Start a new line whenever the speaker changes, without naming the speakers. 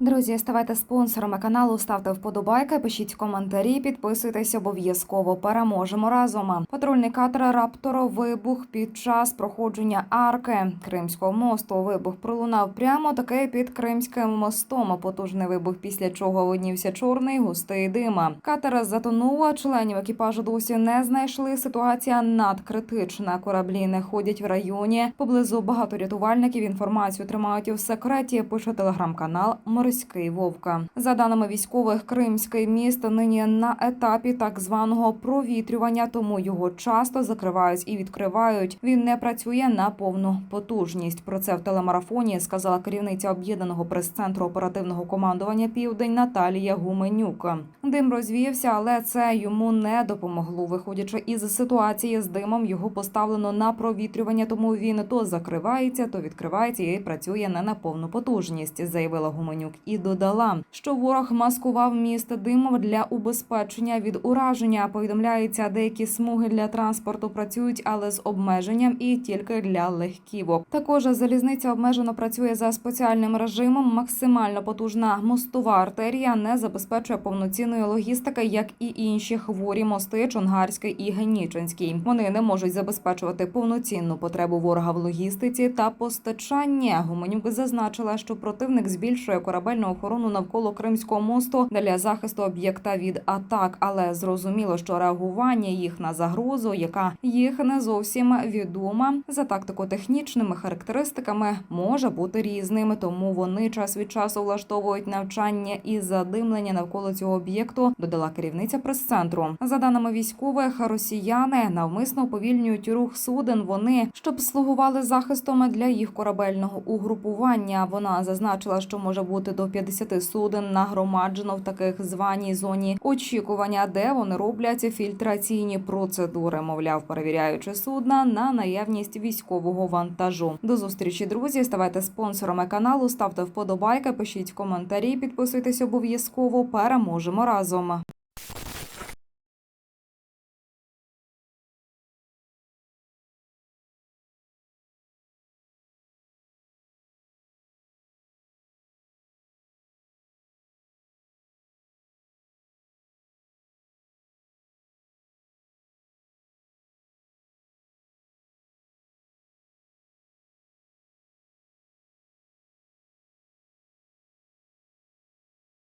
Друзі, ставайте спонсорами каналу, ставте вподобайки, пишіть коментарі, підписуйтесь обов'язково. Переможемо разом. Патрульний катер Раптор вибух під час проходження арки Кримського мосту. Вибух пролунав прямо таки під Кримським мостом. Потужний вибух, після чого виднівся чорний густий дима. Катер затонув, а членів екіпажу досі не знайшли. Ситуація надкритична. Кораблі не ходять в районі. Поблизу багато рятувальників інформацію тримають у секреті. Пише телеграм-канал Морський Вовка. За даними військових, Кримський міст нині на етапі так званого провітрювання, тому його часто закривають і відкривають. Він не працює на повну потужність. Про це в телемарафоні сказала керівниця об'єднаного прес-центру оперативного командування Південь Наталія Гуменюк. Дим розвіявся, але це йому не допомогло. Виходячи із ситуації з димом, його поставлено на провітрювання, тому він то закривається, то відкривається і працює не на повну потужність, заявила Гуменюк і додала, що ворог маскував міст димом для убезпечення від ураження. Повідомляється, деякі смуги для транспорту працюють, але з обмеженням і тільки для легківок. Також залізниця обмежено працює за спеціальним режимом. Максимально потужна мостова артерія не забезпечує повноцінної логістики, як і інші хворі мости Чонгарський і Генічинський. Вони не можуть забезпечувати повноцінну потребу ворога в логістиці та постачання. Гуменюк зазначила, що противник збільшує корабельну охорону навколо Кримського мосту для захисту об'єкта від атак, але зрозуміло, що реагування їх на загрозу, яка їх не зовсім відома, за тактико-технічними характеристиками може бути різним, тому вони час від часу влаштовують навчання і задимлення навколо цього об'єкту. Додала керівниця прес-центру. За даними військових, росіяни навмисно уповільнюють рух суден. Вони щоб слугували захистом для їх корабельного угрупування. Вона зазначила, що може бути до 50 суден нагромаджено в таких званій зоні очікування, де вони роблять фільтраційні процедури, мовляв, перевіряючи судна на наявність військового вантажу. До зустрічі, друзі. Ставайте спонсорами каналу, ставте вподобайки, пишіть коментарі, підписуйтесь обов'язково. Переможемо разом.